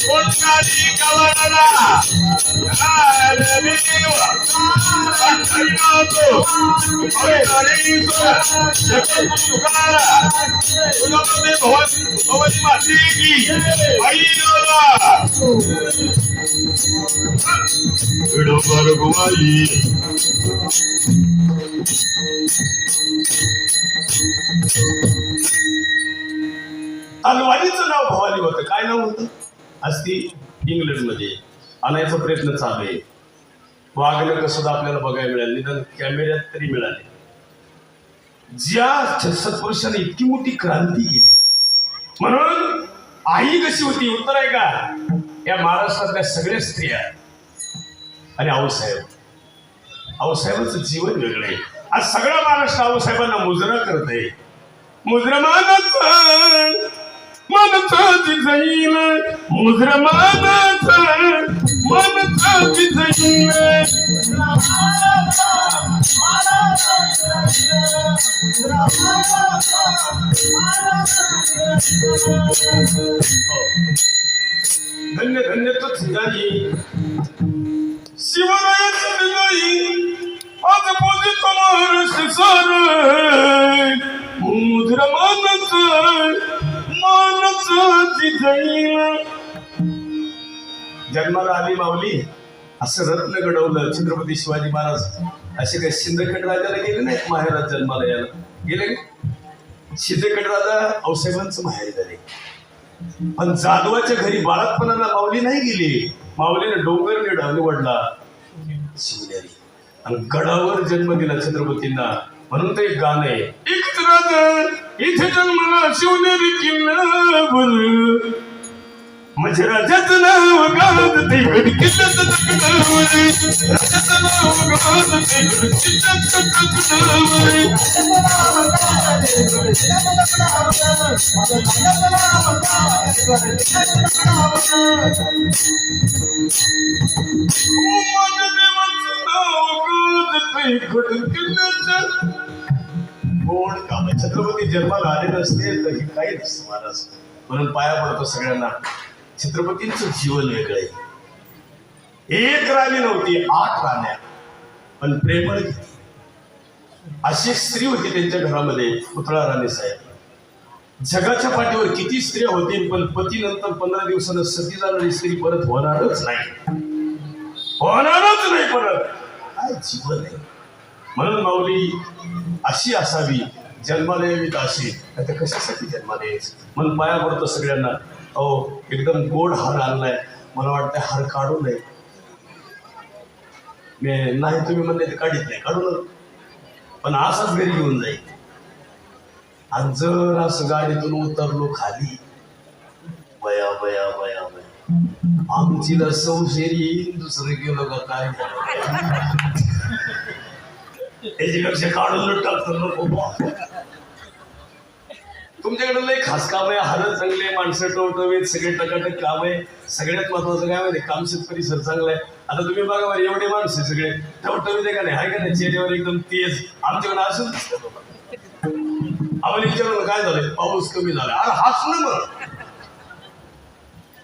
कोणताही गवळला अरे देव अंतर्यातो अरे तुकारा तुझ्यामध्ये भवन भवन माते की आई देवा विडोबर गुमाई अलवाडीचं नाव भवानी होतं. काय नाव होतं? आज ती इंग्लंडमध्ये. आणायचा प्रयत्न चालू आहे. वागणं सुद्धा आपल्याला बघायला मिळालं. निदान कॅमेऱ्यात तरी मिळाले. ज्या सत्पुरुषाने इतकी मोठी क्रांती केली. म्हणून आई कशी होती उत्तर आहे का? या महाराष्ट्रातल्या सगळ्या स्त्रिया आणि आऊसाहेब. आऊसाहेबांचं जीवन वेगळं आहे. आज सगळं महाराष्ट्र आऊसाहेबांना मुजरा करत आहे. मुद्रमानाच मनच जाईल मुद्रमानाच मनच धन्य धन्य तो ठिकाणी शिवरायाचं ठिकाणी आज पोजित महाराष्ट्र सर मुद्र मानच मानच जाईल जन्माला आली माऊली असं रत्न घडवलं छत्रपती शिवाजी महाराज. असे काही सिंदखेड राजाला गेले नाहीत माहेरात जन्माला यायला गेले? का? सिंदखेड राजा औसाहेबांचं माहेर झाले. पण जाधवाच्या घरी बाळातपणाला माऊली नाही गेली. माऊलीने डोंगर निडा निवडला. शिवनेरी. आणि गडावर जन्म दिला छत्रपतींना. म्हणून ते एक गाणं आहे. इथे जन्मला शिवनेरी किल्ला म्हणजे राजाचं नाव गात ते गडकिल्ल्याचं तकडावर राजाचं नाव ते छत्रपती जन्माला आलेलं नसते तर ही काही नसतं महाराज म्हणून पाया पडतो सगळ्यांना. छत्रपतींचं जीवन वेगळं आहे. एक राणी नव्हती आठ राण्या. पण प्रेमळ अशी स्त्री होती त्यांच्या घरामध्ये पुतळा राणी साहेब. जगाच्या पाठीवर किती स्त्रिया होतील पण पतीनंतर पंधरा दिवसानं सती जाणारी स्त्री परत होणारच नाही. होणारच नाही परत. काय जीवन आहे? म्हणून माऊली अशी असावी जन्माला यावी अशी आता कशासाठी जन्माला यायचं? म्हणून पाया पडतो सगळ्यांना अहो एकदम गोड हार आणलाय. मला वाटतं हार काढू नये. मी नाही तुम्ही म्हणले ते काढीत नाही काढू नका. पण असाच घरी घेऊन जाईल. आणि जर असं गाडीतून उतरलो खाली. बया बया बया बया. आमची संशेरी दुसरं गेलो का काय त्याच्यापेक्षा काढून टाकतो नको तुमच्याकडे लय खास काम आहे. हार चांगले माणसं टवटवीत सगळे टकाटक काम आहे. सगळ्यात महत्वाचं काय माहिती काम शेतकरी सर चांगलं आहे. आता तुम्ही बघा बरं एवढे माणसं आहे सगळे. टवटवीत आहे का नाही? आहे का नाही? चेहऱ्यावर एकदम तेज. आमच्याकडे असंच दिसतं बाबा. आम्हाला विचारलं काय झालंय? पाऊस कमी झाला. अरे हसणं बरं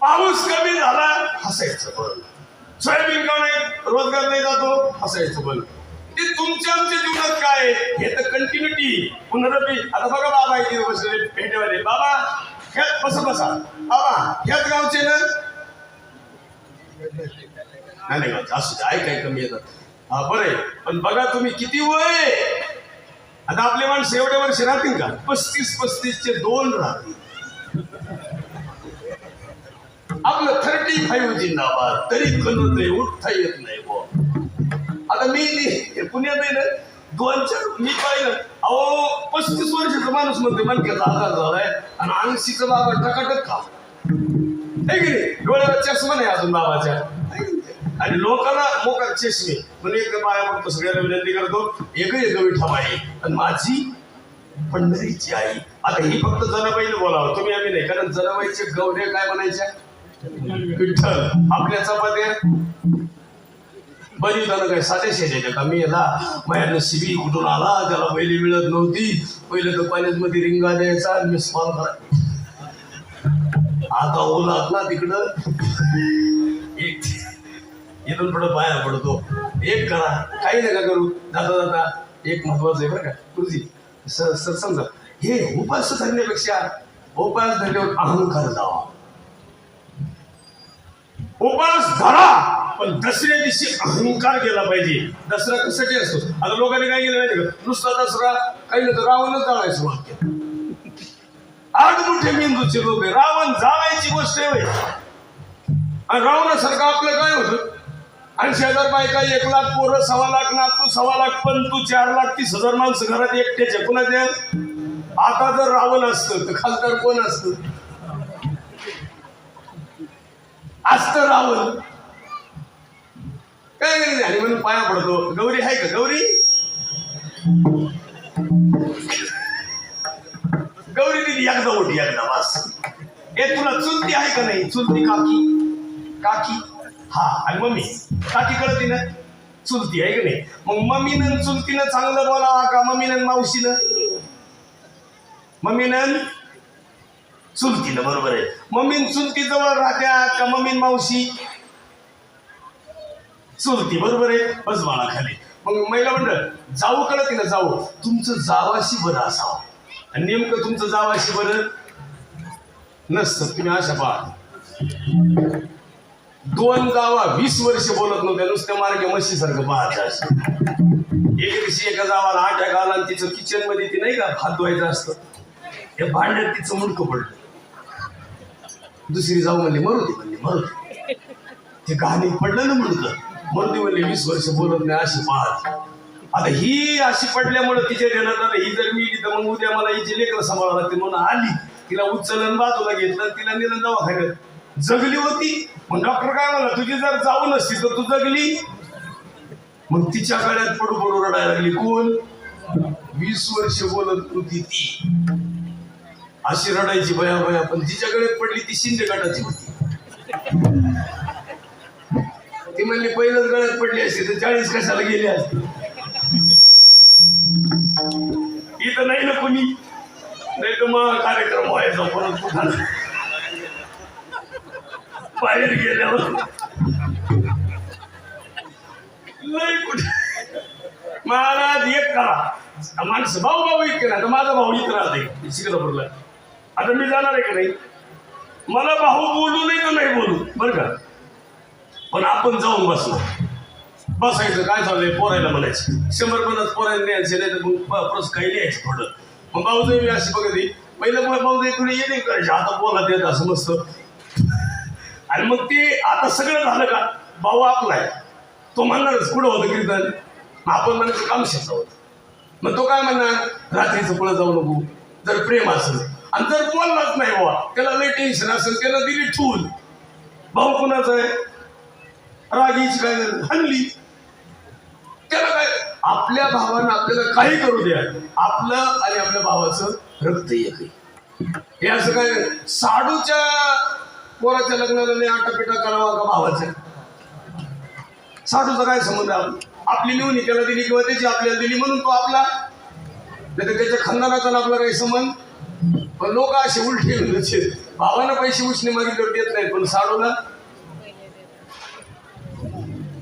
पाऊस कमी झाला. हसायचं बरं. सोयाबीन का नाही रोजगार नाही जातो. हसायचं बरं. ते तुमच्या आमच्या जीवनात काय हे तर कंटिन्युटी पुनरपी आता बघा बाबा इथे बसलेले भेटेवाले बाबा ह्यात बसा बसा. बाबा ह्याच गावचे ना? नाही गावचे असू दे ऐकाय कमी येतात हा बरं आहे. पण बघा तुम्ही किती वय आता आपले माणसं एवढे वर्ष राहतील का? पस्तीस पस्तीसचे दोन राहतील. आपलं थर्टी फाईव्ह जिंदाबाद. तरी कळत उठता येत नाही बुवा. आता मी पुण्यात आहे ना दोन चार मी पाहिलं. अहो पस्तीस वर्षाचा माणूस म्हणते मनक्याचा आजार झालाय. आणि आणशीचं बाबा टकाटक खा की नाही? डोळ्याला चष्मा नाही अजून बाबाच्या? आणि लोकांना मोकार चष्मे. म्हणून एक पाया बघतो सगळ्यांना विनंती करतो एकही एक विठा बाई आणि माझी पंढरीची आई. आता ही फक्त जनाबाईने बोलावं. तुम्ही आम्ही नाही कारण जनाबाईचे गौरे काय म्हणायच्या विठ्ठल आपल्या चपात्या? बरी त्यानं काय साधे शेजायच्या कमी मी याला माझ्या नशिबी कुठून आला त्याला पहिली मिळत नव्हती पहिले तर कॉलेजमध्ये रिंगा द्यायचा आणि मी स्मॉल करा आता ओलात ना तिकडं एक इथून पुढं पाया पडतो एक करा काही नका करू जाता जाता एक महत्वाचं आहे बरं का तुझी सर सर समजा हे उपास धरण्यापेक्षा उपास धरल्यावर अहंकार जावा उपास धरा पण दसऱ्या दिवशी अहंकार केला पाहिजे. दसरा कशाची असतो? आता लोकांनी काय केलं माहिती का? नुसता दसरा काही नव्हतं तर रावणच जाळायचं वाक्य. आठ मोठे मेंदूचे लोक आहे रावण जाळायची गोष्ट आहे आणि रावणासारखं आपलं काय होतं? ऐंशी हजार बायका एक लाख पोरं सव्वा लाख नातू सव्वा लाख पण तू चार लाख तीस हजार माणसं घरात एकट्याच्या कुणाचे आता जर रावण असतं तर खासदार कोण असतं? असतं रावल काय नाही झाली म्हणून पाया पडतो. गौरी आहे का? गौरी? गौरी दिली एकदा उठी एकदा बस. हे तुला चुलती आहे का नाही? चुलती काकी. काकी? हा आणि मम्मी? काकी कळती ना? चुलती आहे का नाही? मग मम्मीनं आणि चुलतीनं चांगलं बोलावा का मम्मीनं मावशीनं? मम्मीनं चुलतीनं बरोबर आहे. मम्मी चुलती जवळ राहत्या का मम्मी मावशी? चुलती बरोबर आहे बस बाळा खाली. मग महिला मंडळ जाऊ कळत ना जाऊ तुमचं जावाशी बरं असावं. आणि नेमकं तुमचं जावाशी बरं नसतं. तुम्ही अशा पहा. दोन गावा वीस वर्ष बोलत नव्हत्या नुसत्या मार्गे म्हशीसारखं पाहत एक दिवशी एका गावाला आठ गावाला तिचं किचनमध्ये ती नाही का हात धुवायचं असतं. हे भांड्यात तिचं मुडकं पडलं. दुसरी जाऊ म्हणली मरू दे म्हणली मरू दे. ते गाणी पडलं ना म्हणत मरू दे म्हणले वीस वर्ष बोलत नाही अशी पाहत. आता ही अशी पडल्यामुळे तिच्या देण्यात आलं ही जर मी तर मग उद्या मला हिची लेकर सांभाळावं लागते म्हणून आली. तिला उचलन बाजूला घेतलं तिला नेलं दवाखान्यात. जगली होती. मग डॉक्टर काय म्हणला तुझी जर जाऊ नसती तर तू जगली. मग तिच्या गळ्यात पडू पडू रडायला लागली. कोण? वीस वर्ष बोलत होती ती. अशी रडायची बया बया पण तिच्याकडे पडली ती शिंदे गटाची होती. ती म्हणली पहिलंच गळ्यात पडली असती तर चाळीस कशाला गेली असती? इथं नाही ना कोणी? नाही तर मग कार्यक्रम व्हायचा परत कुठं? बाहेर गेल्यावर. नाही कुठे? महाराज एक करा. माणसं भाऊ भाऊ इतके ना तर माझा भाऊ इथं राहते सिकंदपूरला आता मी जाणार आहे का नाही? मला भाऊ बोलू नाही तर नाही बोलू? बरं का? पण आपण जाऊन बसलो बसायचं काय चाललंय? पोरायला म्हणायचं. शंभर पन्नास पोरायला न्यायचे नाही तर मग प- परत काही लिहायचं थोडं. मग भाऊजाई मी अशी बघत होती. पहिलं मग भाऊजाई थोडी येते करायची आता बोला देत असं मस्त. आणि मग ते आता सगळं झालं का? भाऊ आपला आहे. तो म्हणणारच कुठं होतं कीर्तन? मग आपण म्हणायचं काम शेत मग तो काय म्हणणार? रात्रीचं पुढं जाऊ नको. जर प्रेम असेल आणि जर बोललाच नाही बाबा त्याला लय टेन्शन असेल त्याला दिली ठूल. भाऊ कुणाचा आहे? रागीच काय झालं? हल्ली त्याला काय आपल्या भावानं आपल्याला काही करू द्या. आपलं आणि आपल्या भावाचं रक्त एक हे असं काय साडूच्या पोराच्या लग्नाला नाही आटापिटा करावा का भावाच्या साडूचा काय संबंध आपण आपली? लिहून त्याला दिली किंवा त्याची आपल्याला दिली म्हणून तो आपला? नाही तर त्याच्या खानदानाचा आपला काही संबंध? पण लोक असे उलटे म्हणजे भावानं पैसे उचने मागितल्यावर देत नाहीत पण साडूला?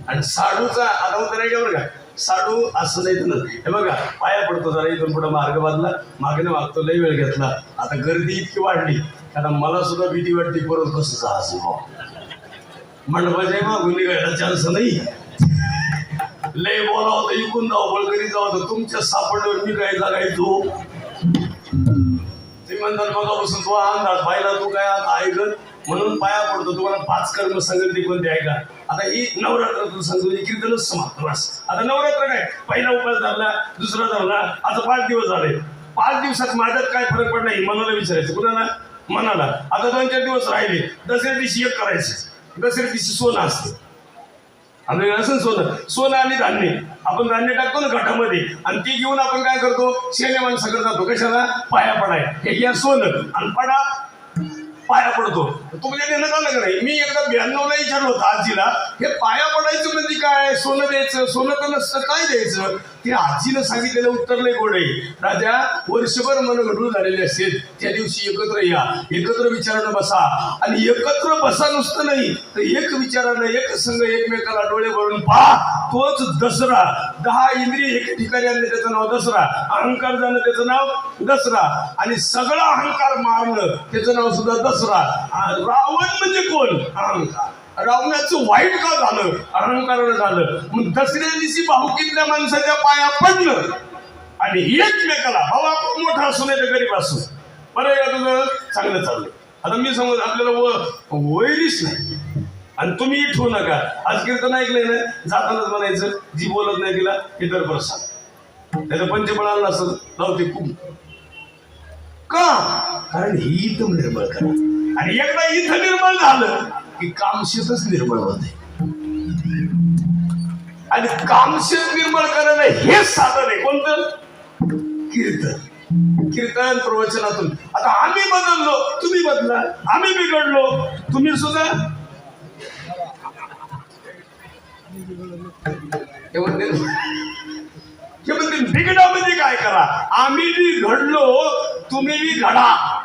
आणि साडूचा आता होतं का बरं का? साडू असं नाही तर हे बघा पाया पडतो जरा इथून पुढे मार्ग बांधला मागणे मागतो लय वेळ घेतला. आता गर्दी इतकी वाढली कारण मला सुद्धा भीती वाटते परत कसं जायचं भाऊ मंडपाच्या मागून निघायला चान्स नाही. लय बोलावं तर इकून जाऊ बळकरी जाऊ तर तुमच्या सापडल्यावर मी काय जागायचो म्हणतात बघापासून तो अंदाज पाहिला तू काय आता ऐकत म्हणून पाया पडतो. तुम्हाला पाच कर्म संगती कोणते ऐका आता ही नवरात्र संगती कीर्तनच समाप्त. बस. आता नवरात्र काय पहिला उपास धरला दुसरा धरला आता पाच दिवस झाले. पाच दिवसात माझ्यात काय फरक पडला हे मनाला विचारायचं. कुणाला मनाला. आता दोन चार दिवस राहिले. दसऱ्या दिवशी एक करायचं. दसऱ्या दिवशी सोनं असतं. आपल्याकडे असं सोनं. सोनं आणि धान्य. आपण धान्य टाकतो ना गटामध्ये. आणि ते घेऊन आपण काय करतो? शेणे माणसाकडे जातो. कशाला? पाया पडाय हे घ्या सोनं. आणि पडा. पाया पडतो. तुम्हाला देणं आलं का नाही मी एकदा ब्याण्णवला विचारलं होतं आजीला हे पाया पडायचं म्हणजे काय? सोनं द्यायचं? सोनं तर नसतं काय द्यायचं? ते आजीनं सांगितलेलं उत्तर नाही गोड राजा वर्षभर मन झालेले असेल त्या दिवशी एकत्र या. एकत्र विचारानं बसा. आणि एकत्र बसा नुसतं नाही तर एक विचारानं एक संघ एकमेकाला डोळे भरून पहा. तोच दसरा. दहा इंद्रिय एक ठिकाणी आणले त्याचं नाव दसरा. अहंकार जाणं त्याचं नाव दसरा. आणि सगळा अहंकार मारणं त्याचं नाव सुद्धा दसरा. आ, रावण म्हणजे कोण? अहंकार. रावणाचं वाईट का झालं? अहंकारानं झालं. मग दसऱ्या दिवशी भाऊकीतल्या माणसाच्या पाया पडलं. आणि एकमेकाला भाऊ आपण मोठा असू नाही तर गरीब असू बरं या तुझं चांगलं चाललं आता मी समज आपल्याला व वैरीच नाही. आणि तुम्ही ठेवू नका. आज कीर्तन ऐकलंय ना? जातानाच म्हणायचं जी बोलत नाही तिला इतर प्रसाद. त्याचं पंचबळाला असं लावते खूप का? कारण ही इथं निर्मळ करा. आणि एकदा इथं निर्मळ झालं की कामशीतच निर्मळ होते. आणि कामशीत निर्मळ करणं हेच साधन आहे. कोणतं? कीर्तन. कीर्तन प्रवचनातून. आता आम्ही बदललो तुम्ही बदला. आम्ही बिघडलो तुम्ही सुद्धा. हे म्हणते बिघडा म्हणजे काय करा? आम्ही बी घडलो तुम्ही बी घडा.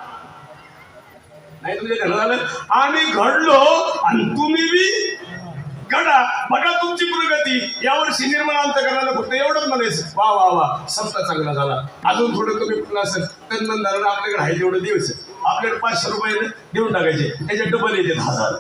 नाही तुमच्या घडलं झालं? आम्ही घडलो आणि तुम्ही बी घडा. बघा तुमची प्रगती. यावर्षी अंत अंतकरणाला फक्त एवढंच म्हणायचं. वा वा वा. सप्ताह चांगला झाला. अजून थोडं कमी पडलं असेल. तर आपल्याकडे आहे तेवढं दिवस. आपल्याकडे पाचशे रुपये देऊन टाकायचे. त्याच्यात डबल येते हजार.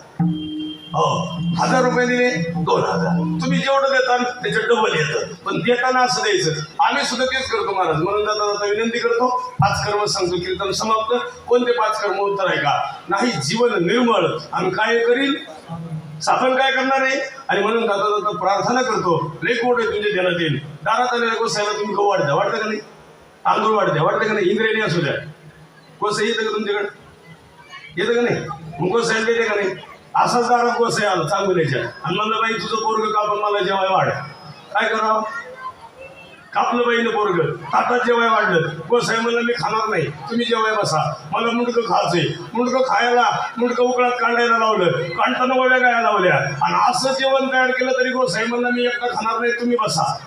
हो. हजार रुपये दिले दोन हजार. तुम्ही जेवढं देता त्याच्यात डबल येतं. पण देताना असं द्यायचं. आम्ही सुद्धा तेच करतो महाराज. म्हणून जाता जाता विनंती करतो पाच कर्म सांगतो कीर्तन समाप्त. कोणते पाच कर्म उत्तर आहे का? नाही जीवन निर्मळ. आणि काय करील साधन काय करणार आहे? आणि म्हणून जाता जाता प्रार्थना करतो. रेकॉर्ड आहे तुमच्या ध्यानात येईल. दारात आलेल्या गोसायला तुम्ही गहू वाढत्या वाटतं का नाही? तांदूळ वाढत्या वाटतं का नाही? इंद्रियनी असू द्या. गोसाई येतं का तुमच्याकडे? येतं का नाही? मग गोसाई येते का नाही? असाच दारात कोसे आला चांगल्याच्या आणि म्हणलं बाई तुझं पोरग कापून मला जेवाय वाढ. काय करावं? कापलं बाईनं पोरग. ताटात जेवाय वाढलं. कोसाय म्हणलं मी खाणार नाही. तुम्ही जेवाय बसा. मला मुंडकं खायचंय. मुंडकं खायला मुंडकं उकळात कांडायला लावलं. कांडताना वळ्या गाया लावल्या. आणि असं जेवण तयार केलं तरी गोसाई म्हणलं मी एकटा खाणार नाही. तुम्ही बसा.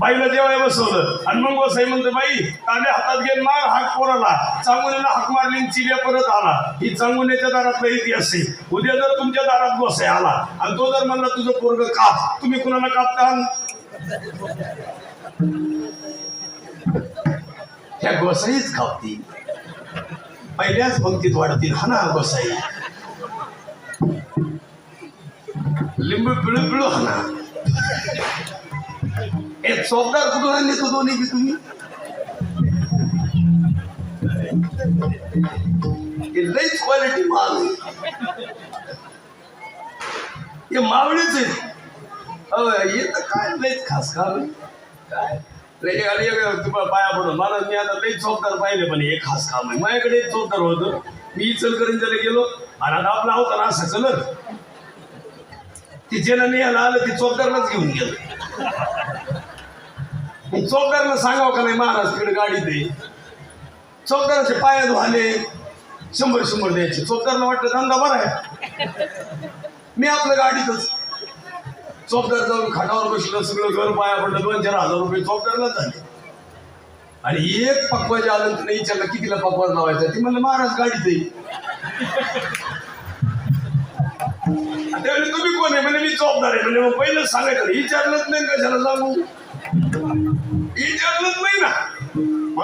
बाईला देवाय बसवलं. आणि मग गोसाई म्हणतो बाई तांबे हातात घेऊन मार हाक पोराला. चांगुनेला हाक मारली चिल्या चिऱ्या परत आला. ही चांगुनेच्या दारातला इतिहास आहे. उद्या जर तुमच्या दारात गोसाई आला. आणि तो जर म्हणला तुझं पोरग काप. तुम्ही कुणाला कापता? ह्या गोसाईच कापतील पहिल्याच पंक्तीत वाढतील. हा ना गोसाई. लिंबू पिळू पिळू हा ना. हे चौकदार कुठून आणले तो दोन्ही बी तुम्ही? हे लईच क्वालिटी माल हे मावळीच आहे. अहो, हे तर काय लईच खास काम काय? तुम्हाला पाया पडून. मला मी आता लई चौकदार पाहिले पण हे खास काम आहे. माझ्याकडे एक चौकदार होतं. मी इचलकरंजीला गेलो आणि आता आपला होता ना असं कलर ती जेना नेहाला आलं ती चौकदारलाच घेऊन गेलं. मग सांगावं का नाही महाराज तिकडे दे. आहे पाया धुवाले शंभर शंभर द्यायचे. चौकदारला वाटलं धंदा बरा आहे. मी आपल्या गाडीतच. चौकदार जाऊन खाटावर बसलं सगळं घर पाया पडलं दोन चार हजार रुपये चौकदारला झाले. आणि एक पक्वाचे आलं तिने विचारलं कितीला पकवाज लावायचा? ती म्हणलं महाराज गाडीत आहे त्यावेळी तुम्ही कोण आहे? म्हणजे मी जबाबदार आहे. म्हणजे मग पहिलं सांगायचं विचारलंच नाही कशाला सांगू?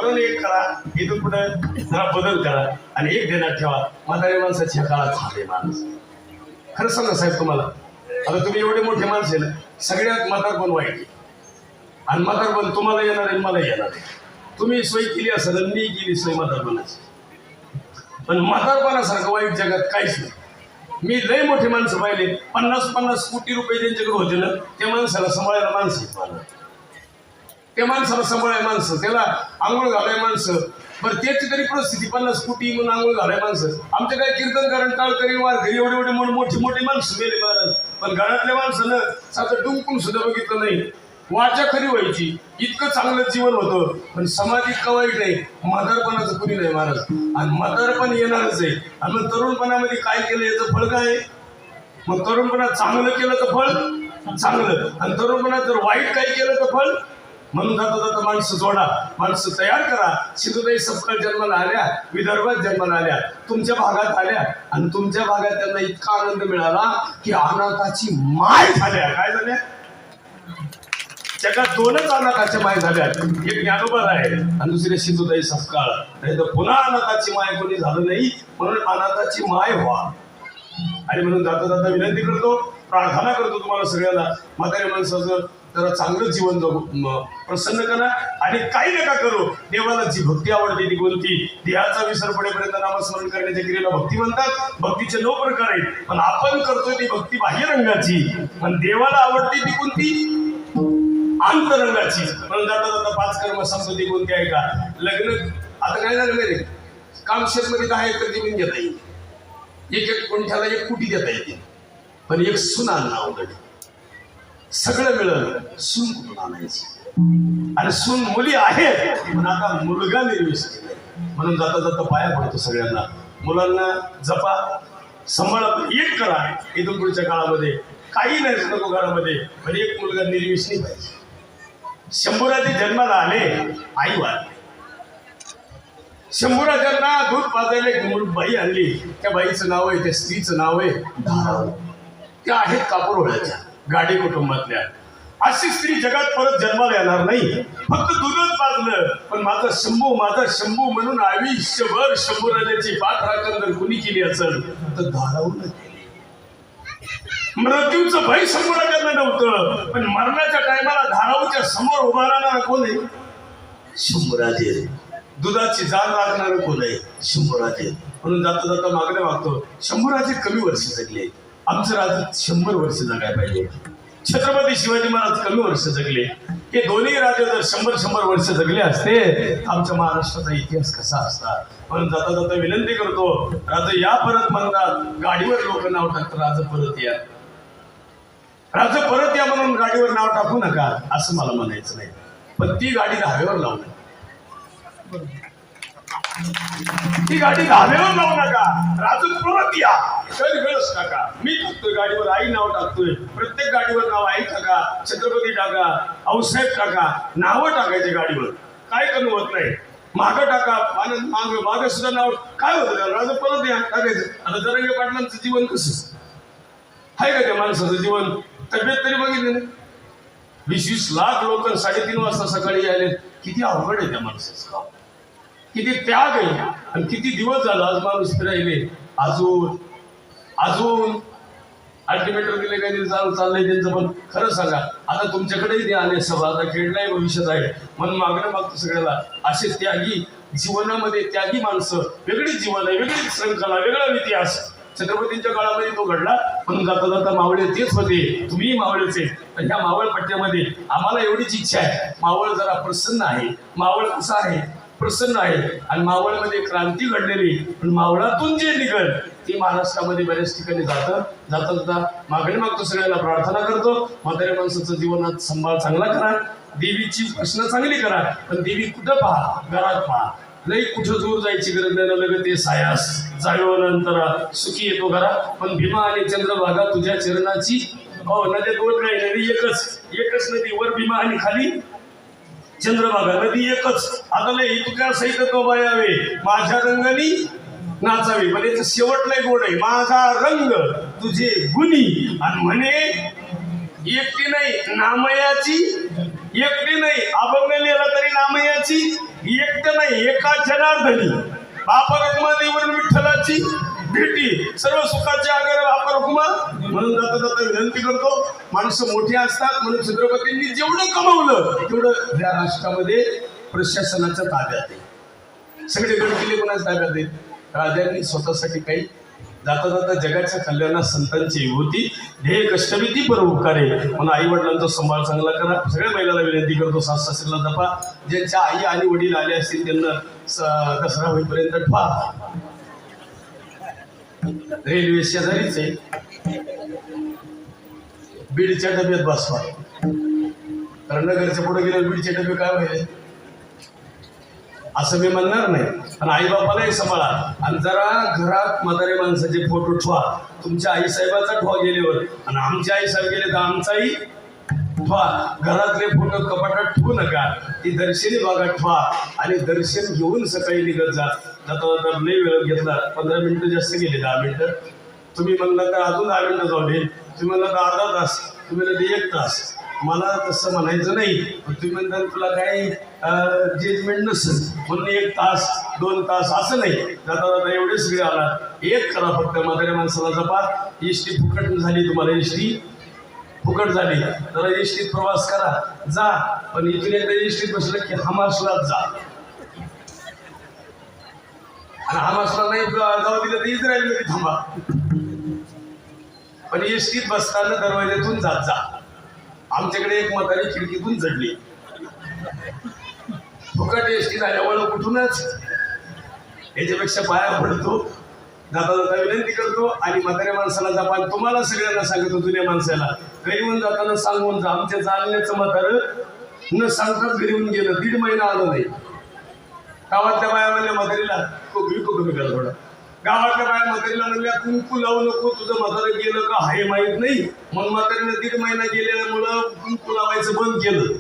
म्हणून एक करा इथून पुढे जरा बदल करा आणि एक देण्यात ठेवा. म्हातारे माणसाच्या काळात झाले माणूस. खरं सांगा साहेब तुम्हाला आता तुम्ही एवढे मोठे माणसं ना सगळ्यात म्हातारपण वाईट आहे. आणि म्हातारपण तुम्हाला येणार आहे मला येणार आहे? तुम्ही सोय केली असाल मी केली सोय म्हातारपणाची पण म्हातारपणासारखं वाईट जगात काहीच नाही. मी लय मोठे माणसं पाहिले पन्नास पन्नास कोटी रुपये त्यांच्याकडे होते ना त्या माणसाला सांभाळायला माणसं मला. त्या माणसाला सांभाळायला माणसं त्याला आंघोळ घालाय माणसं. बरं त्याची तरी परिस्थिती पन्नास कोटी म्हणून आंघोळ घालाय माणसं. आमचे काय कीर्तन कारण टाळकरी वारकरी एवढे एवढे म्हणून मोठी मोठी माणसं गेले महाराज. पण घरातल्या माणसानं साधं डुंकून सुद्धा बघितलं नाही. वाचा खरी व्हायची. इतकं चांगलं जीवन होतं. पण समाज इतका वाईट आहे. म्हातारपणाचं कुणी नाही महाराज. आणि म्हातारपण येणारच आहे. आणि मग तरुणपणामध्ये काय केलं याचं फळ काय? आहे? मग तरुणपणात चांगलं केलं तर फळ? चांगलं. आणि तरुणपणात जर वाईट काही केलं तर फळ? म्हणून जाता जाता माणसं जोडा माणसं तयार करा. सिंधुताई सपकाळ जन्माला आल्या विदर्भात जन्माला आल्या तुमच्या भागात आल्या आणि तुमच्या भागात त्यांना इतका आनंद मिळाला की अनाथाची माय झाल्या. काय झाल्या? जगात दोनच अनाथाच्या माय झाल्या. एक ज्ञानोबा आहे आणि दुसरे सिंधुताई सपकाळ. नाही तर पुन्हा अनाथाची माय कोणी झालं नाही म्हणून अनाथाची माय व्हा. आणि म्हणून जाता जाता विनंती करतो प्रार्थना करतो तुम्हाला सगळ्याला म्हातारे माणसाचं जरा चांगलं जीवन जगू प्रसन्न करा आणि काही नका करू. देवाला जी भक्ती आवडते ती कोणती? देहाचा विसर पडेपर्यंत नामस्मरण करण्याच्या क्रियेला भक्ती म्हणतात. भक्तीचे नऊ प्रकार आहेत. पण आपण करतोय ती भक्ती बाह्य रंगाची. पण देवाला आवडते ती कोणती? अंतरंगाची. म्हणून जाता जाता पाच कर्म संपत्ती कोणती आहे का? लग्न आता काय झालं नाही कामशेत मध्ये दहा एकर जमीन घेता येईल. एक एक कोणत्याला एक कुटी देता येते पण एक सुना आणणं अवघड सगळं मिळालं. सून कुठून आणायची? आणि सून मुली आहेत पण आता मुलगा निर्वेश म्हणून जाता जाता पाया पडतो सगळ्यांना. मुलांना जपा सांभाळा एक करा. इथून पुढच्या काळामध्ये काही नाही नको घरामध्ये. पण एक मुलगा निर्विषणी नाही पाहिजे. शंभूराजे जन्माला आले आई वाढले शंभुराजांना दूध पाजायला एक मूळ बाई आणली. त्या बाईचं नाव आहे त्या स्त्रीचं नाव आहे धाराव त्या आहेत कापूरहोळ्याच्या गाडी कुटुंबातल्या अशी स्त्री जगात परत जन्माला येणार नाही. फक्त दूधच पाजलं पण माझा शंभू माझा शंभू म्हणून आयुष्यभर शंभूराजाची पाठ राखण जर कुणी केली असेल तर धारावून मृत्यूचं भय शंभूराजांना नव्हतं. पण मरणाच्या टायमाला धारावच्या समोर उभा राहणार कोण आहे? शंभूराजे दुधाची जाण राखणार कोण आहे? शंभूराजे म्हणून जाता जाता मागणं मागतो. शंभूराजे कमी वर्ष जगले. आमचं राज शंभर वर्ष जगायला पाहिजे. छत्रपती शिवाजी महाराज कमी वर्ष जगले. हे दोन्ही राजे जर शंभर शंभर वर्ष जगले असते तर आमच्या महाराष्ट्राचा इतिहास कसा असता म्हणून जाता जाता विनंती करतो राजा या परत म्हणतात गाडीवर लोक नाव टाकतात राजा परत या. राजा परत या म्हणून गाडीवर नाव टाकू नका असं मला म्हणायचं नाही. पण ती गाडी धाब्यावर लावू नये ती गाडी धाब्यावर लावू नका. राजू परत या. तर वेळच टाका मी टाकतोय गाडीवर. आई नाव टाकतोय. प्रत्येक गाडीवर नाव आई टाका छत्रपती टाका आऊसाहेब टाका. नावं टाकायचे गाडीवर. काय कमी होत नाही. मागं टाका. माग माग मागं सुद्धा नाव काय होतं राजू परत या. टाकायचं आता जरंगे पाटलांचं जीवन कसं? आहे का त्या माणसाचं जीवन? तब्येत तरी बघितली ना? वीस वीस लाख लोक साडेतीन वाजता सकाळी आले किती अवघड आहे त्या माणसाचं काम. किती त्याग आहे. आणि किती दिवस झाला आज माणूस राहिले अजून अजून अल्टिमेटर गेले काही चालू चाललंय त्यांचं पण खरं सांगा आता तुमच्याकडेही ते आले सभा आता खेळलाय भविष्यात आहे. म्हणून मागणं मागतो सगळ्याला. असे त्यागी जीवनामध्ये त्यागी माणसं वेगळी जीवन आहे वेगळी श्रृंखला वेगळा इतिहास. छत्रपतींच्या काळामध्ये तो घडला म्हणून जाता जाता मावळे तेच होते. तुम्ही मावळेचे पण ह्या मावळ पट्ट्यामध्ये आम्हाला एवढीच इच्छा आहे. मावळ जरा प्रसन्न आहे. मावळ कसा आहे? प्रसन्न आहे. आणि मावळमध्ये क्रांती घडलेली पण मावळातून जे निघल ते महाराष्ट्रामध्ये बऱ्याच ठिकाणी जातं. जाता जाता मागणी मागतो सगळ्यांना प्रार्थना करतो. म्हाताऱ्या माणसाचं जीवनात सांभाळ चांगला करा. देवीची प्रश्न चांगली करा. पण देवी कुठं पहा? घरात पहा. लई कुठं दूर जायची गरज नाही लगत ते सायास. जायो नंतर सुखी येतो घरा पण भीमा आणि चंद्रभागा तुझ्या चरणाची हो नद्या दोन नाही. नदी एकच. एकच नदी वर भीमा आणि खाली. चंद्रभागा नदी एकच. आता नाही तुझ्या सहित तो बायावे. माझ्या रंगानी नाचावे. म्हणजे याचं शेवट गोड आहे. माझा रंग तुझे गुणी. आणि म्हणे एकटी नाही नामयाची. एकटी नाही अभंग लिहिला तरी नामयाची. एकट नाही एका जनार्दनी. बाप रखमादेवर विठ्ठलाची. भेटी. सर्व सुखाचे आगर बाप रखमा म्हणून जाता जाता विनंती करतो माणसं मोठी असतात म्हणून छत्रपतींनी जेवढं कमवलं तेवढं या राष्ट्रामध्ये प्रशासनाच्या ताब्यात आहे. सगळे गडकिल्ले कोणाच ताब्यात आहेत? राजांनी स्वतःसाठी काही जाता जाता जगाच्या कल्याणात संतांची होती ध्येय कष्टमिती पर उपकारे म्हणून आई वडिलांचा सांभाळ चांगला करा. सगळ्या महिलांना विनंती करतो सास सासरीला जपा. ज्यांच्या आई आणि वडील आले असतील त्यांना स- दसरा होईपर्यंत ठेवा. रेल्वे शेजारीच आहे. बीडच्या डब्यात बसवा. कारण नगरच्या पुढे गेल्यावर बीडचे डबे काय व्हायचे असं मी म्हणणार नाही. पण आईबापालाही सांभाळा. आणि जरा घरात म्हातारे माणसाचे फोटो ठेवा. तुमच्या आई साहेबाचा ठेवा गेल्यावर. आणि आमच्या आई साहेब गेले तर आमचाही ठेवा. घरातले फोटो कपाटात ठेवू नका. ती दर्शनी भागात ठेवा. आणि दर्शन घेऊन सकाळी निघत जा. जाता जाता लय वेळ घेतला. पंधरा मिनिटं जास्त गेले दहा मिनिटं. तुम्ही म्हणलं तर अजून दहा मिनिटं जाऊ दे? तुम्ही म्हणलं तर अर्धा तास? तुम्ही म्हणलं तर एक तास. मला तसं म्हणायचं नाही. पण तुम्ही म्हणता तुला काही जजमेंट नसेल. म्हणून एक तास दोन तास असं नाही. जाता जाता एवढेच वेळ आला. एक करा फक्त म्हाताऱ्या माणसाला जपा. एसटी फुकट झाली तुम्हाला एसटी फुकट झाली. तर एसटीत प्रवास करा. जा. पण इथून एकदा एसटीत बसलं की हमासलाच जा. आणि हमासला नाही जाऊ दिलं तर इस्रायलमध्ये थांबा. पण एसटीत बसताना दरवाज्यातून जात जा. आमच्याकडे एक म्हातारी खिडकीतून चढली. फुकट एसटी झाल्यावर कुठूनच याच्यापेक्षा पाया पडतो. जाता जाता विनंती करतो आणि म्हाताऱ्या माणसाला जपा तुम्हाला सगळ्यांना सांगतो जुन्या माणसाला घरी येऊन जाताना सांगून जा. आमच्या चालण्याचं म्हातारं न सांगताच घरी येऊन गेलं. दीड महिना आलं नाही. गावातल्या बाया म्हणल्या म्हातारीला तो गिळतो कमी करा थोडा. गावातल्या बाया म्हातारीला म्हणल्या कुंकू लावू नको तुझं म्हातारं गेलं का हे माहीत नाही. मग म्हातारीनं दीड महिना गेल्यामुळं कुंकू लावायचं बंद केलं.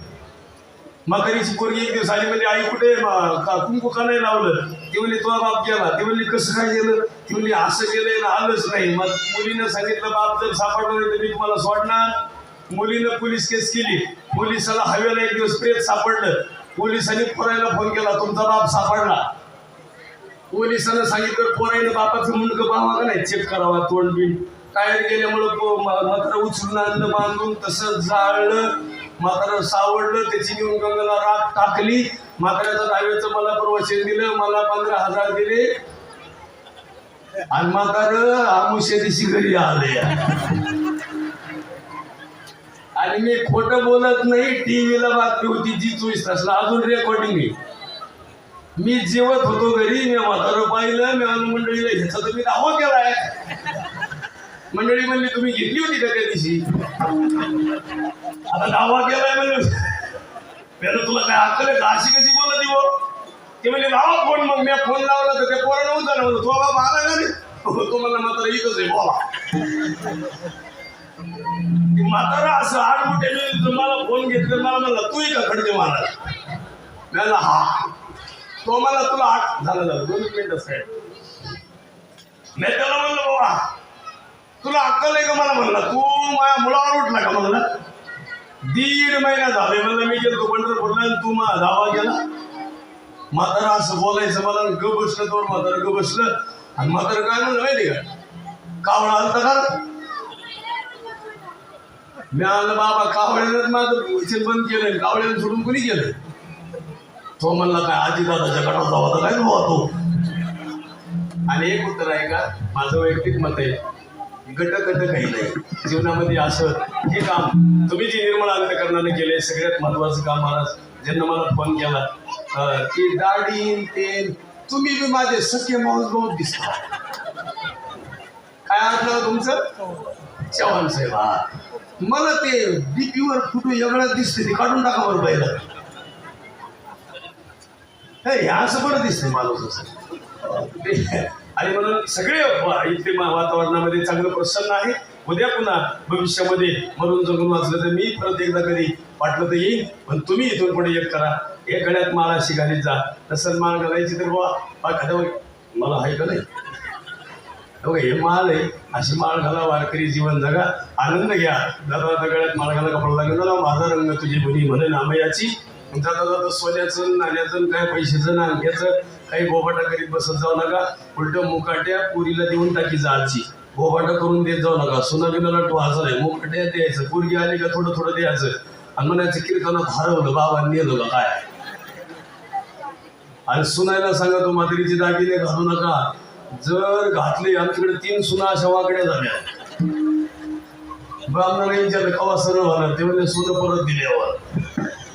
म्हातारीची पोरगी एक दिवस आली म्हणजे आई कुठे? का- कुंकू का नाही लावलं? ती म्हणली तुझा बाप गेला. ती म्हणली कसं काय गेलं? ती म्हणली असं गेलंय ना आलंच नाही. मग मुलीनं सांगितलं बाप जर सापडलं नाही तर मी तुम्हाला सोडणार. मुलीनं पोलीस केस केली. पोलिसाला हवेला एक दिवस प्रेत सापडलं. पोलिसांनी पोरायला फोन केला तुमचा बाप सापडला. पोलिसांना सांगितलं पोराईनं बापाचं मुंडकं पाहावा का नाही? चेक करावा तोंड बिंड. टायर गेल्यामुळं मात्र उचलून आणलं बांधून तसं जाळलं मात्र सावडलं त्याची नेऊन गंगाला राख टाकली. म्हाताऱ्याचं दाव्याचं मला प्रवचन दिलं मला पंधरा हजार दिले. आणि मात्र आमुष्या दिवशी घरी आले. आणि मी खोटं बोलत नाही टीव्हीला बातमी होती जी चोवीस तासला. अजून रेकॉर्डिंग आहे. मी जेवत होतो घरी मी म्हातारं पाहिलं मी म्हणलं मंडळीला ह्याचा तुम्ही दावा केलाय. मंडळी म्हणली तुम्ही घेतली होती का त्या दिवशी? आता दावा केलाय म्हणलं. त्यानं तुला काय अक्कल आहे? अशी कशी बोलत हो ते म्हणजे लावा फोन मग. मी फोन लावला तर ते पोरानं नव्हता म्हणलं तो बाबा आला का नाही तो म्हणला मात्र इथंच आहे बोला. म्हातारा असं आठ मोठ्याने मला फोन घेतलं मला म्हणला तू का खडके मारा. मी हा. तो मला तुला आठ झालं दोन मिनिट साहेब. मी त्याला म्हणलं बाबा तुला अक्कल आहे का? मला म्हणला तू माझ्या मुलावर उठला का? म्हणला दीड महिना झाले. म्हणलं मी गेलो पंढरपूरला आणि तू माझा धावा गेला. म्हातारा असं बोलायचं मला ग बसलं तो म्हातारा ग बसलं आणि म्हातारा काय म्हणलं माहिती का? कावळा आलता का? मी आलं बाबा कावळ्यानं माझं वचन बंद केलं कावळ्यानं सोडून कोणी केलं तो म्हणला काय आजी दादाच्या गटात जावा तर काय तो? आणि एक उत्तर आहे का माझं वैयक्तिक मत आहे गट गट काही नाही. जीवनामध्ये असं हे काम तुम्ही जे निर्मळ अंतकरणाने केले सगळ्यात महत्वाचं काम महाराज ज्यांना मला फोन केला ती दाढी ते तुम्ही बी माझे सख्य माणूस बहुत दिसता. काय आठवलं तुमचं? चव्हाण साहेब हा. मला ते डीपीवर फुटू एवढा दिसते ते काढून टाका बरं पहिला. हे असं बरं दिसतंय माणूस असं आणि म्हणून सगळे इथे वातावरणामध्ये चांगलं प्रसन्न आहे. उद्या पुन्हा भविष्यामध्ये मरून जगून वाचलं तर मी परत एकदा कधी वाटलं तर येईन पण तुम्ही इथून पुढे एक करा. एक गळ्यात माळा शिकायला जा. तसंच माळ घालायची तर बुवा बा खाद्यावर मला आहे का नाही? हो हे माल आहे. अशी माळ घाला वारकरी जीवन जगा. आनंद घ्या. दादा दगड्यात माळ घाला कपडा लागेल. ना माझा रंग तुझी बनी म्हणे नामयाची जाता जाता सोन्याचं नाण्याचं काय पैशाचं नांग्याचं काही बोबाटा करीत बसत जाऊ नका. उलट मुकाट्या पुरीला देऊन टाकी जायची बोबाटा करून देत जाऊ नका. सोना बिनाला टोहायचं नाही मुकाट्या द्यायचं. पुरगी आली का थोडं थोडं द्यायचं. आणि म्हणायचं कीर्तनात हरवलं. बाबा नेलं काय? आणि सुनायला सांगा तो म्हातारीचे दागिने घालू नका. जर घातले आमच्याकडे तीन सुना अशा वाकड्या झाल्या. ब्राह्मणाने विचारलं कवा सरळ होणार ते म्हणजे सोनं परत दिल्यावर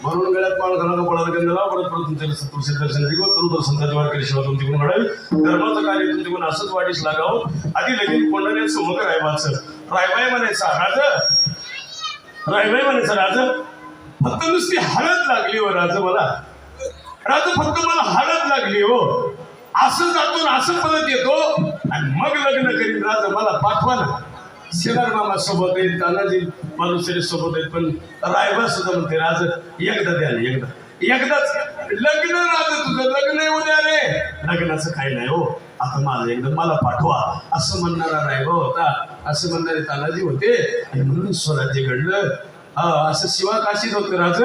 म्हणून गळ्यात पाळ घाला कपडा गंधला परत परत तुमच्या सत्पुरुष दर्शन शिकव तरुण संतांची शिवाय सेवा तुमच्याकडून घडावी धर्माचं कार्य तुमच्याकडून असंच वाटीस लागावं. आधी लगेच कोंडाने समोर रायबाचं. रायबाई म्हणायचा राज रायबाई म्हणायचा राज फक्त नुसती हळद लागली हो राज मला. राज फक्त मला हळद लागली हो. असं जातून असं परत येतो. आणि मग लग्न करीन. राजा मला पाठवा ना. शेलार मामा सोबत आहेत तानाजी मालुसरी सोबत आहेत पण रायबा सुद्धा म्हणते राज एकदा द्या एकदा. एकदाच. लग्न राज तुझं लग्न उद्या द्या रे. लग्नाचं काही नाही हो. आता माझं एकदम मला पाठवा. असं म्हणणारा रायबा होता. असं म्हणणारे तानाजी होते. आणि म्हणून स्वराज्य घडलं. हा असं शिवा काशी होतं राज.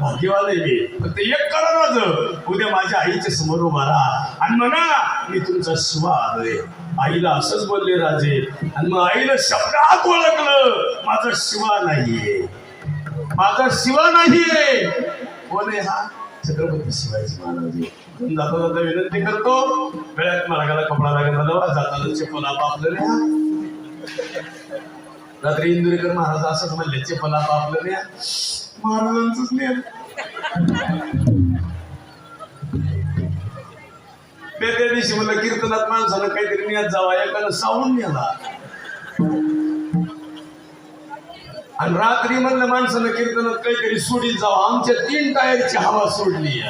भाग्यवान आहे मी फक्त एक करा राज. उद्या माझ्या आईच्या समोर उभा राहा. आणि म्हणा मी तुमचा शिवा आलोय आईला असंच बोलले राजे. आणि मग आईला शब्दात ओळखलं. माझा शिवा नाहीये. माझा शिवा नाहीये. कोण आहे हा? छत्रपती शिवाजी महाराज. जाता जाता विनंती करतो. वेळात मार्गाला कपडा लागत जाताना चप्पल आपापलं रे रात्री इंदुरीकर महाराज असंच म्हणले चप्पल आपापलं रे महाराजांचंच नेम ते त्या दिवशी म्हणलं कीर्तनात माणसानं काहीतरी नियात जावा एकानं सावून नेला. आणि रात्री म्हणलं माणसानं कीर्तनात काहीतरी सोडीत जावं आमच्या तीन टायरची हवा सोडली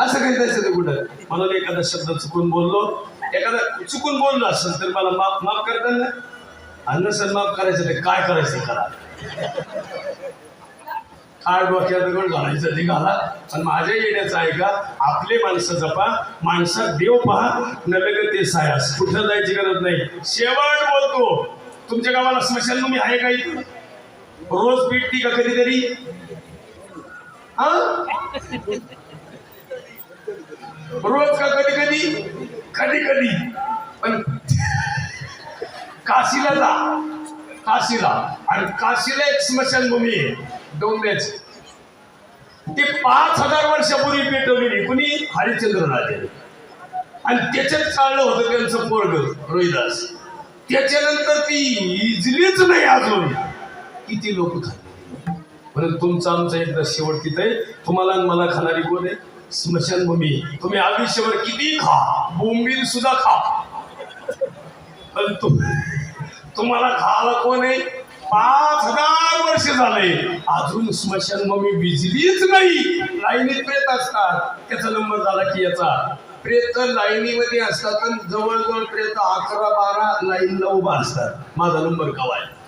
असं काही त्याचं कुठं. मला एखादा शब्द चुकून बोललो. एखादा चुकून बोललो असेल तर मला माफ माफ करता ना आणि नसेल माफ करायचं ते काय करायचं करा. काय डोक्यात दगड घालायचं ते घाला आणि माझ्या येण्याचं ऐका आपले माणसं जपा. माणसात देव पहा. नलग ते सायास कुठं जायची गरज नाही. शेवट बोलतो. तुमच्या गावाला स्मशानभूमी आहे का इथं? रोज भेटती का कधीतरी? हा? रोज का कधी कधी कधी कधी पण काशीला जा. काशीला. आणि काशीला एक स्मशानभूमी आहे. डोंगऱ्याची ते पाच हजार वर्षापूर्वी पेटवलेली. कुणी? हरिश्चंद्र राजे. आणि त्याच्यात चाललं होतं त्यांचं पोरग रोहिदास. त्याच्यानंतर ती इजलीच नाही अजून. किती लोक खाल्ली. म्हणून तुमचा आमचा एकदा शेवट तिथे तुम्हाला मला खाणारी कोण आहे? स्मशानभूमी. तुम्ही आयुष्यभर किती खा? बोंबील सुद्धा खा. पण तुम तुम्हाला खायला कोण आहे? पाच हजार वर्ष झाले. अजून स्मशानभूमी विजलीच नाही. लाईनीत प्रेत असतात. त्याचा नंबर झाला की याचा. प्रेत लाईनीमध्ये असतात आणि जवळजवळ प्रेत अकरा बारा लाईनला उभा असतात. माझा नंबर कवा आहे?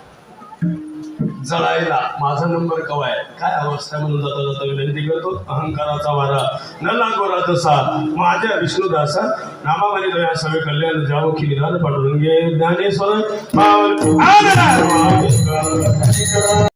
जळायला. माझा नंबर कवाय आहे? काय अवस्था म्हणून जाता जाता विनंती करतो अहंकाराचा वारा. न लागोरा तसा. माझ्या विष्णुदासा नामामध्ये दया सवे कल्याण जावो की निधान पाठवून घे ज्ञानेश्वर